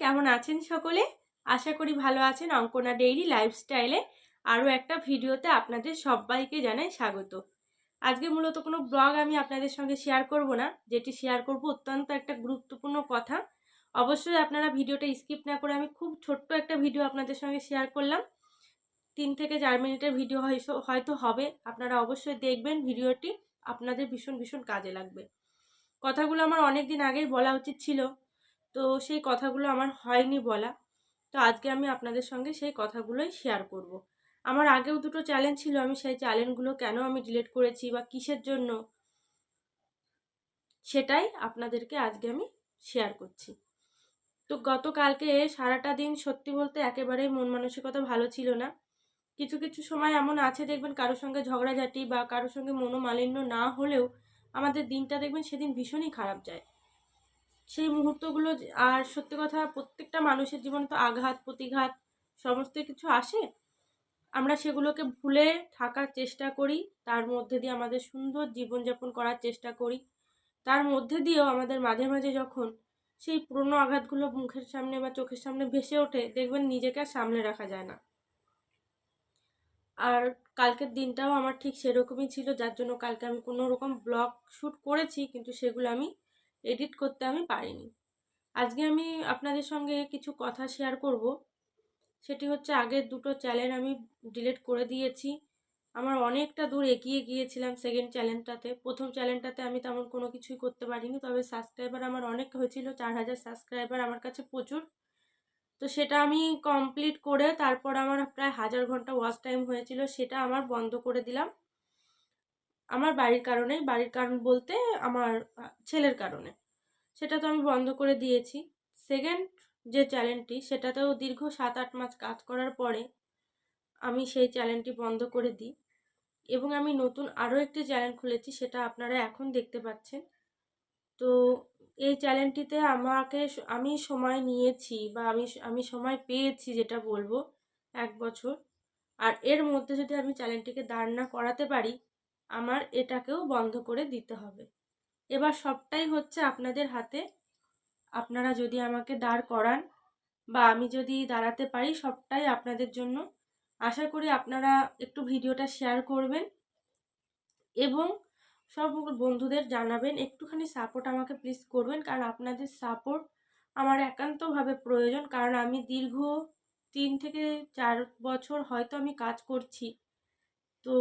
কেমন আছেন সকলে? আশা করি ভালো আছেন অঙ্কনা ডেইলি লাইফস্টাইলে। আরও একটা ভিডিওতে আপনাদের সবাইকে জানাই স্বাগত। আজকে মূলত কোনো ব্লগ আমি আপনাদের সঙ্গে শেয়ার করব না, যেটি শেয়ার করব অত্যন্ত একটা গুরুত্বপূর্ণ কথা। অবশ্যই আপনারা ভিডিওটা স্কিপ না করে আমি খুব ছোট্ট একটা ভিডিও আপনাদের সঙ্গে শেয়ার করলাম। তিন থেকে চার মিনিটের ভিডিও হয়তো হবে। আপনারা অবশ্যই দেখবেন ভিডিওটি, আপনাদের ভীষণ ভীষণ কাজে লাগবে। কথাগুলো আমার অনেক দিন আগেই বলা উচিত ছিল তো সেই কথাগুলো আমার হয়নি বলা। তো আজকে আমি আপনাদের সঙ্গে সেই কথাগুলোই শেয়ার করব। আমার আগেও দুটো চ্যালেঞ্জ ছিল, আমি সেই চ্যালেঞ্জগুলো কেন আমি ডিলিট করেছি বা কিসের জন্য সেটাই আপনাদেরকে আজকে আমি শেয়ার করছি। তো গতকালকে সারাটা দিন সত্যি বলতে একেবারেই মন মানসিকতা ভালো ছিল না। কিছু কিছু সময় এমন আছে, দেখবেন কারোর সঙ্গে ঝগড়াঝাটি বা কারোর সঙ্গে মনোমালিন্য না হলেও আমাদের দিনটা দেখবেন সেদিন ভীষণই খারাপ যায়। সেই মুহূর্তগুলো আর সত্যি কথা প্রত্যেকটা মানুষের জীবনে তো আঘাত, প্রতিঘাত সমস্ত কিছু আসে। আমরা সেগুলোকে ভুলে থাকার চেষ্টা করি, তার মধ্যে দিয়ে আমাদের সুন্দর জীবনযাপন করার চেষ্টা করি। তার মধ্যে দিয়েও আমাদের মাঝে মাঝে যখন সেই পুরনো আঘাতগুলো মুখের সামনে বা চোখের সামনে ভেসে ওঠে, দেখবেন নিজেকে আর সামলে রাখা যায় না। আর কালকের দিনটাও আমার ঠিক সেরকমই ছিল, যার জন্য কালকে আমি কোনো রকম ব্লগ শ্যুট করেছি, কিন্তু সেগুলো আমি এডিট করতে আমি পারিনি। আজকে আমি আপনাদের সঙ্গে কিছু কথা শেয়ার করব। সেটি হচ্ছে আগের দুটো চ্যানেল আমি ডিলিট করে দিয়েছি। আমার অনেকটা দূর এগিয়ে গিয়েছিলাম সেকেন্ড চ্যানেলটাতে প্রথম চ্যানেলটাতে আমি তেমন কোনো কিছুই করতে পারিনি, তবে সাবস্ক্রাইবার আমার অনেক হয়েছিল, চার হাজার সাবস্ক্রাইবার আমার কাছে প্রচুর। তো সেটা আমি কমপ্লিট করে তারপর আমার প্রায় হাজার ঘণ্টা ওয়াচ টাইম হয়েছিল, সেটা আমার বন্ধ করে দিলাম। আমার বাড়ির কারণে, বাড়ির কারণ বলতে আমার ছেলের কারণে। সেটা তো আমি বন্ধ করে দিয়েছি। সেকেন্ড যে চ্যানেলটি সেটাতেও দীর্ঘ সাত আট মাস কাজ করার পরে আমি সেই চ্যানেলটি বন্ধ করে দিই। এবং আমি নতুন আরও একটি চ্যানেল খুলেছি, সেটা আপনারা এখন দেখতে পাচ্ছেন। তো এই চ্যানেলটিতে আমাকে আমি সময় নিয়েছি বা আমি আমি সময় পেয়েছি যেটা বলব, এক বছর। আর এর মধ্যে যদি আমি চ্যানেলটিকে দাঁড় না করাতে পারি আমার এটাকেও বন্ধ করে দিতে হবে। এবার সবটাই হচ্ছে আপনাদের হাতে। আপনারা যদি আমাকে দাঁড় করান বা আমি যদি দাঁড়াতে পারি সবটাই আপনাদের জন্য। আশা করি আপনারা একটু ভিডিওটা শেয়ার করবেন এবং সব বন্ধুদের জানাবেন। একটুখানি সাপোর্ট আমাকে প্লিজ করবেন কারণ আপনাদের সাপোর্ট আমার একান্তভাবে প্রয়োজন। কারণ আমি দীর্ঘ তিন থেকে চার বছর হয়তো আমি কাজ করছি। তো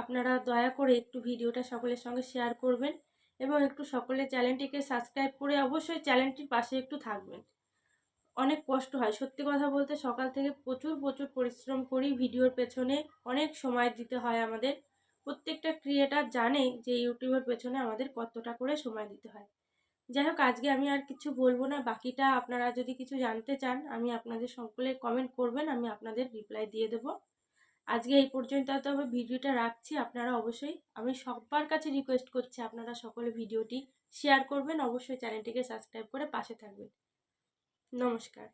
আপনারা দয়া করে একটু ভিডিওটা সকলের সঙ্গে শেয়ার করবেন এবং একটু সকলের চ্যানেলটিকে সাবস্ক্রাইব করে অবশ্যই চ্যানেলটির পাশে একটু থাকবেন। অনেক কষ্ট হয়, সত্যি কথা বলতে সকাল থেকে প্রচুর প্রচুর পরিশ্রম করি ভিডিওর পেছনে অনেক সময় দিতে হয় আমাদের। প্রত্যেকটা ক্রিয়েটার জানে যে ইউটিউবের পেছনে আমাদের কতটা করে সময় দিতে হয়। যাই হোক, আজকে আমি আর কিছু বলব না, বাকিটা আপনারা যদি কিছু জানতে চান, আমি আপনাদের সকলে কমেন্ট করবেন, আমি আপনাদের রিপ্লাই দিয়ে দেবো। আজকে এই পর্যন্ত তো আমি ভিডিওটা রাখছি। আপনারা অবশ্যই, আমি সবার কাছে রিকোয়েস্ট করছি আপনারা সকলে ভিডিওটি শেয়ার করবেন। অবশ্যই চ্যানেলটিকে সাবস্ক্রাইব করে পাশে থাকবেন। নমস্কার।